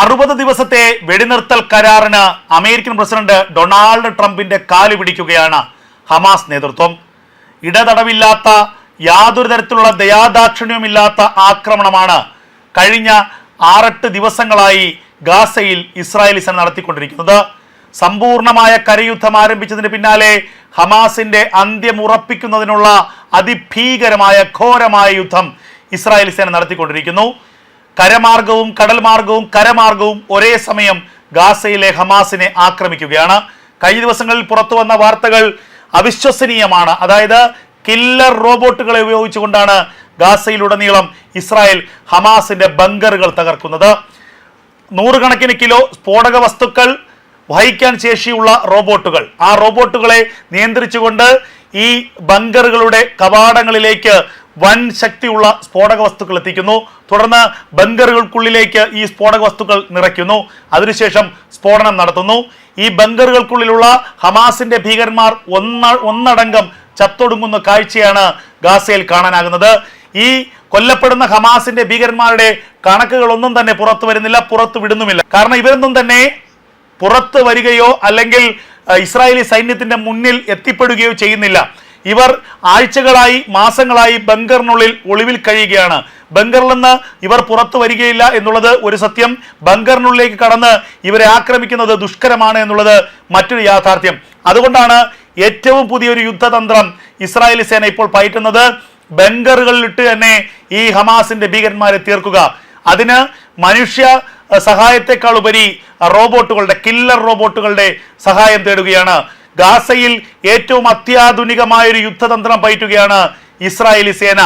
അറുപത് ദിവസത്തെ വെടിനിർത്തൽ കരാറിന് അമേരിക്കൻ പ്രസിഡന്റ് ഡൊണാൾഡ് ട്രംപിന്റെ കാൽ പിടിക്കുകയാണ് ഹമാസ് നേതൃത്വം. ഇടതടവില്ലാത്ത യാതൊരു തരത്തിലുള്ള ദയാദാക്ഷിണ്യവുമില്ലാത്ത ആക്രമണമാണ് കഴിഞ്ഞ ആറെട്ട് ദിവസങ്ങളായി ഗാസയിൽ ഇസ്രായേലി സേന നടത്തിക്കൊണ്ടിരിക്കുന്നത്. സമ്പൂർണമായ കരയുദ്ധം ആരംഭിച്ചതിന് പിന്നാലെ ഹമാസിന്റെ അന്ത്യമുറപ്പിക്കുന്നതിനുള്ള അതിഭീകരമായ ഘോരമായ യുദ്ധം ഇസ്രായേലി സേന നടത്തിക്കൊണ്ടിരിക്കുന്നു. കരമാർഗവും കടൽ മാർഗവും കരമാർഗവും ഒരേ സമയം ഗാസയിലെ ഹമാസിനെ ആക്രമിക്കുകയാണ്. കഴിഞ്ഞ ദിവസങ്ങളിൽ പുറത്തു വന്ന വാർത്തകൾ അവിശ്വസനീയമാണ്. അതായത് കില്ലർ റോബോട്ടുകളെ ഉപയോഗിച്ചുകൊണ്ടാണ് ഗാസയിലുടനീളം ഇസ്രായേൽ ഹമാസിന്റെ ബങ്കറുകൾ തകർക്കുന്നത്. നൂറുകണക്കിന് കിലോ സ്ഫോടക വസ്തുക്കൾ വഹിക്കാൻ ശേഷിയുള്ള റോബോട്ടുകൾ. ആ റോബോട്ടുകളെ നിയന്ത്രിച്ചുകൊണ്ട് ഈ ബങ്കറുകളുടെ കവാടങ്ങളിലേക്ക് വൻ ശക്തിയുള്ള സ്ഫോടക വസ്തുക്കൾ എത്തിക്കുന്നു. തുടർന്ന് ബങ്കറുകൾക്കുള്ളിലേക്ക് ഈ സ്ഫോടക വസ്തുക്കൾ നിറയ്ക്കുന്നു. അതിനുശേഷം സ്ഫോടനം നടത്തുന്നു. ഈ ബങ്കറുകൾക്കുള്ളിലുള്ള ഹമാസിന്റെ ഭീകരന്മാർ ഒന്ന ഒന്നടങ്കം ചത്തൊടുങ്ങുന്ന കാഴ്ചയാണ് ഗാസയിൽ കാണാനാകുന്നത്. ഈ കൊല്ലപ്പെടുന്ന ഹമാസിന്റെ ഭീകരന്മാരുടെ കണക്കുകളൊന്നും തന്നെ പുറത്തു വരുന്നില്ല പുറത്തു വിടുന്നുമില്ല. കാരണം ഇവരൊന്നും തന്നെ പുറത്തു വരികയോ അല്ലെങ്കിൽ ഇസ്രായേലി സൈന്യത്തിന്റെ മുന്നിൽ എത്തിപ്പെടുകയോ ചെയ്യുന്നില്ല. ഇവർ ആഴ്ചകളായി മാസങ്ങളായി ബങ്കറിനുള്ളിൽ ഒളിവിൽ കഴിയുകയാണ്. ബങ്കറിൽ നിന്ന് ഇവർ പുറത്തു വരികയില്ല എന്നുള്ളത് ഒരു സത്യം. ബങ്കറിനുള്ളിലേക്ക് കടന്ന് ഇവരെ ആക്രമിക്കുന്നത് ദുഷ്കരമാണ് എന്നുള്ളത് മറ്റൊരു യാഥാർത്ഥ്യം. അതുകൊണ്ടാണ് ഏറ്റവും പുതിയൊരു യുദ്ധതന്ത്രം ഇസ്രായേലി സേന ഇപ്പോൾ പയറ്റുന്നത്. ബങ്കറുകളിലിട്ട് തന്നെ ഈ ഹമാസിന്റെ ഭീകരന്മാരെ തീർക്കുക. അതിന് മനുഷ്യ സഹായത്തെക്കാൾ ഉപരി റോബോട്ടുകളുടെ കില്ലർ റോബോട്ടുകളുടെ സഹായം തേടുകയാണ്. ഗാസയിൽ ഏറ്റവും അത്യാധുനികമായ ഒരു യുദ്ധതന്ത്രം പയറ്റുകയാണ് ഇസ്രായേലി സേന.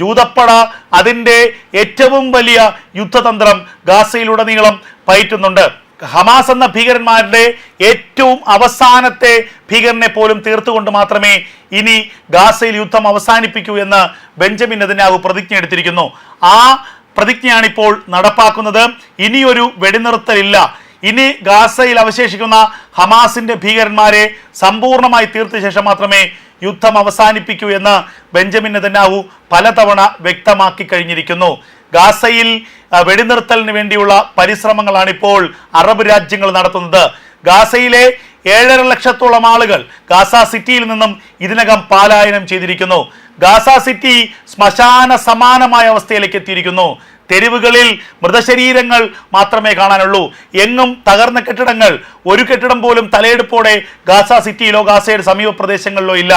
ജൂതപ്പട അതിന്റെ ഏറ്റവും വലിയ യുദ്ധതന്ത്രം ഗാസയിലുടനീളം പയറ്റുന്നുണ്ട്. ഹമാസ് എന്ന ഭീകരന്മാരുടെ ഏറ്റവും അവസാനത്തെ ഭീകരനെ പോലും തീർത്തുകൊണ്ട് മാത്രമേ ഇനി ഗാസയിൽ യുദ്ധം അവസാനിപ്പിക്കൂ എന്ന് ബെഞ്ചമിൻ നെതന്യാഹു പ്രതിജ്ഞ എടുത്തിരിക്കുന്നു. ആ പ്രതിജ്ഞയാണിപ്പോൾ നടപ്പാക്കുന്നത്. ഇനിയൊരു വെടിനിർത്തലില്ല. ഇനി ഗാസയിൽ അവശേഷിക്കുന്ന ഹമാസിന്റെ ഭീകരന്മാരെ സമ്പൂർണമായി തീർത്ത ശേഷം മാത്രമേ യുദ്ധം അവസാനിപ്പിക്കൂ എന്ന് ബെഞ്ചമിൻ നെതന്യാഹു പലതവണ വ്യക്തമാക്കി കഴിഞ്ഞിരിക്കുന്നു. ഗാസയിൽ വെടിനിർത്തലിന് വേണ്ടിയുള്ള പരിശ്രമങ്ങളാണ് ഇപ്പോൾ അറബ് രാജ്യങ്ങൾ നടത്തുന്നത്. ഗാസയിലെ ഏഴര ലക്ഷത്തോളം ആളുകൾ ഗാസ സിറ്റിയിൽ നിന്നും ഇതിനകം പാലായനം ചെയ്തിരിക്കുന്നു. ഗാസ സിറ്റി ശ്മശാന സമാനമായ അവസ്ഥയിലേക്ക് എത്തിയിരിക്കുന്നു. തെരുവുകളിൽ മൃതശരീരങ്ങൾ മാത്രമേ കാണാനുള്ളൂ. എങ്ങും തകർന്ന കെട്ടിടങ്ങൾ ഒരു കെട്ടിടം പോലും തലയെടുപ്പോടെ ഗാസ സിറ്റിയിലോ ഗാസയുടെ സമീപ പ്രദേശങ്ങളിലോ ഇല്ല.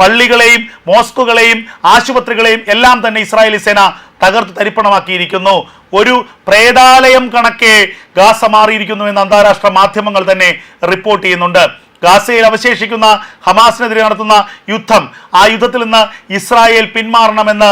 പള്ളികളെയും മോസ്കുകളെയും ആശുപത്രികളെയും എല്ലാം തന്നെ ഇസ്രായേലി സേന തകർത്ത് തരിപ്പണമാക്കിയിരിക്കുന്നു. ഒരു പ്രേതാലയം കണക്കെ ഗാസ മാറിയിരിക്കുന്നു എന്ന് അന്താരാഷ്ട്ര മാധ്യമങ്ങൾ തന്നെ റിപ്പോർട്ട് ചെയ്യുന്നുണ്ട്. ഗാസയിൽ അവശേഷിക്കുന്ന ഹമാസിനെതിരെ നടത്തുന്ന യുദ്ധം. ആ യുദ്ധത്തിൽ നിന്ന് ഇസ്രായേൽ പിന്മാറണമെന്ന്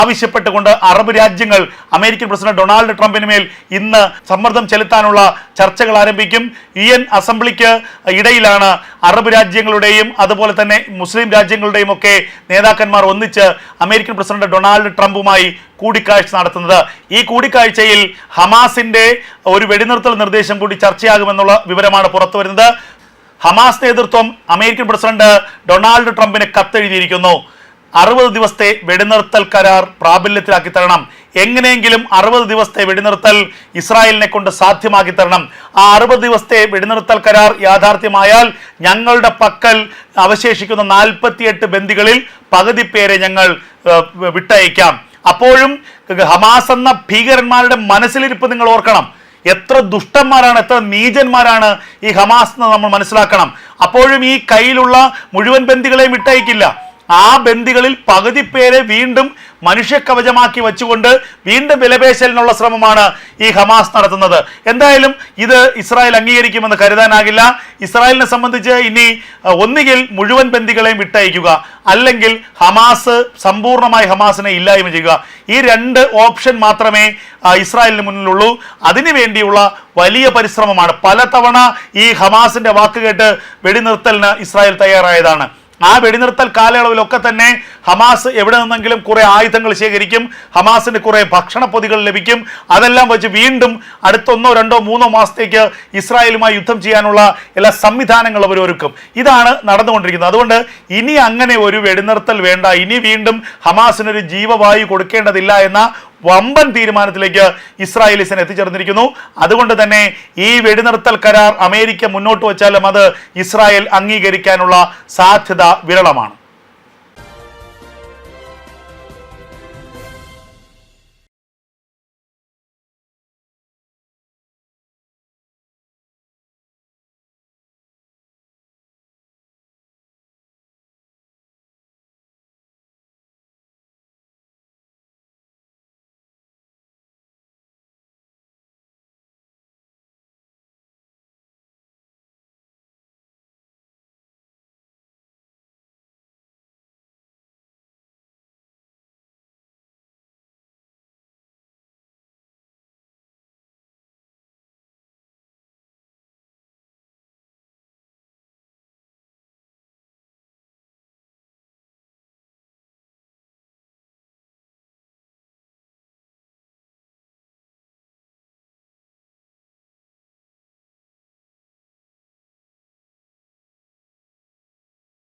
ആവശ്യപ്പെട്ടുകൊണ്ട് അറബ് രാജ്യങ്ങൾ അമേരിക്കൻ പ്രസിഡന്റ് ഡൊണാൾഡ് ട്രംപിന് മേൽ ഇന്ന് സമ്മർദ്ദം ചെലുത്താനുള്ള ചർച്ചകൾ ആരംഭിക്കും. യു എൻ അസംബ്ലിക്ക് ഇടയിലാണ് അറബ് രാജ്യങ്ങളുടെയും അതുപോലെ തന്നെ മുസ്ലിം രാജ്യങ്ങളുടെയും ഒക്കെ നേതാക്കന്മാർ ഒന്നിച്ച് അമേരിക്കൻ പ്രസിഡന്റ് ഡൊണാൾഡ് ട്രംപുമായി കൂടിക്കാഴ്ച നടത്തുന്നത്. ഈ കൂടിക്കാഴ്ചയിൽ ഹമാസിന്റെ ഒരു വെടിനിർത്തൽ നിർദ്ദേശം കൂടി ചർച്ചയാകുമെന്നുള്ള വിവരമാണ് പുറത്തു വരുന്നത് ഹമാസ് നേതൃത്വം അമേരിക്കൻ പ്രസിഡന്റ് ഡൊണാൾഡ് ട്രംപിന് കത്തെഴുതിയിരിക്കുന്നു. അറുപത് ദിവസത്തെ വെടിനിർത്തൽ കരാർ പ്രാബല്യത്തിലാക്കി തരണം. എങ്ങനെയെങ്കിലും അറുപത് ദിവസത്തെ വെടിനിർത്തൽ ഇസ്രായേലിനെ കൊണ്ട് സാധ്യമാക്കി തരണം. ആ അറുപത് ദിവസത്തെ വെടിനിർത്തൽ കരാർ യാഥാർത്ഥ്യമായാൽ ഞങ്ങളുടെ പക്കൽ അവശേഷിക്കുന്ന നാൽപ്പത്തിയെട്ട് ബന്ദികളിൽ പകുതി പേരെ ഞങ്ങൾ വിട്ടയക്കാം. അപ്പോഴും ഹമാസ് എന്ന ഭീകരന്മാരുടെ മനസ്സിലിരിപ്പ് നിങ്ങൾ ഓർക്കണം. എത്ര ദുഷ്ടന്മാരാണ് എത്ര നീചന്മാരാണ് ഈ ഹമാസ് എന്ന് നമ്മൾ മനസ്സിലാക്കണം. അപ്പോഴും ഈ കയ്യിലുള്ള മുഴുവൻ ബന്ദികളെയും വിട്ടയക്കില്ല. ആ ബന്ദികളിൽ പകുതി പേരെ വീണ്ടും മനുഷ്യക്കവചമാക്കി വെച്ചുകൊണ്ട് വീണ്ടും വിലപേശലിനുള്ള ശ്രമമാണ് ഈ ഹമാസ് നടത്തുന്നത്. എന്തായാലും ഇത് ഇസ്രായേൽ അംഗീകരിക്കുമെന്ന് കരുതാനാകില്ല. ഇസ്രായേലിനെ സംബന്ധിച്ച് ഇനി ഒന്നുകിൽ മുഴുവൻ ബന്ദികളെയും വിട്ടയക്കുക അല്ലെങ്കിൽ ഹമാസ് സമ്പൂർണമായി ഹമാസിനെ ഇല്ലായ്മ ചെയ്യുക. ഈ രണ്ട് ഓപ്ഷൻ മാത്രമേ ഇസ്രായേലിന് മുന്നിലുള്ളൂ. അതിനു വേണ്ടിയുള്ള വലിയ പരിശ്രമമാണ്. പലതവണ ഈ ഹമാസിന്റെ വാക്കുകേട്ട് വെടിനിർത്തലിന് ഇസ്രായേൽ തയ്യാറായതാണ്. ആ വെടിനിർത്തൽ കാലയളവിലൊക്കെ തന്നെ ഹമാസ് എവിടെ നിന്നെങ്കിലും കുറേ ആയുധങ്ങൾ ശേഖരിക്കും ഹമാസിന് കുറേ ഭക്ഷണ പൊതികൾ ലഭിക്കും. അതെല്ലാം വെച്ച് വീണ്ടും അടുത്തൊന്നോ രണ്ടോ മൂന്നോ മാസത്തേക്ക് ഇസ്രായേലുമായി യുദ്ധം ചെയ്യാനുള്ള എല്ലാ സംവിധാനങ്ങളും അവർ ഒരുക്കും. ഇതാണ് നടന്നുകൊണ്ടിരിക്കുന്നത്. അതുകൊണ്ട് ഇനി അങ്ങനെ ഒരു വെടിനിർത്തൽ വേണ്ട. ഇനി വീണ്ടും ഹമാസിനൊരു ജീവവായു കൊടുക്കേണ്ടതില്ല എന്ന വമ്പൻ തീരുമാനത്തിലേക്ക് ഇസ്രായേലിസൻ എത്തിച്ചേർന്നിരിക്കുന്നു. അതുകൊണ്ട് തന്നെ ഈ വെടിനിർത്തൽ കരാർ അമേരിക്ക മുന്നോട്ട് വച്ചാലും അത് ഇസ്രായേൽ അംഗീകരിക്കാനുള്ള സാധ്യത വിരളമാണ്.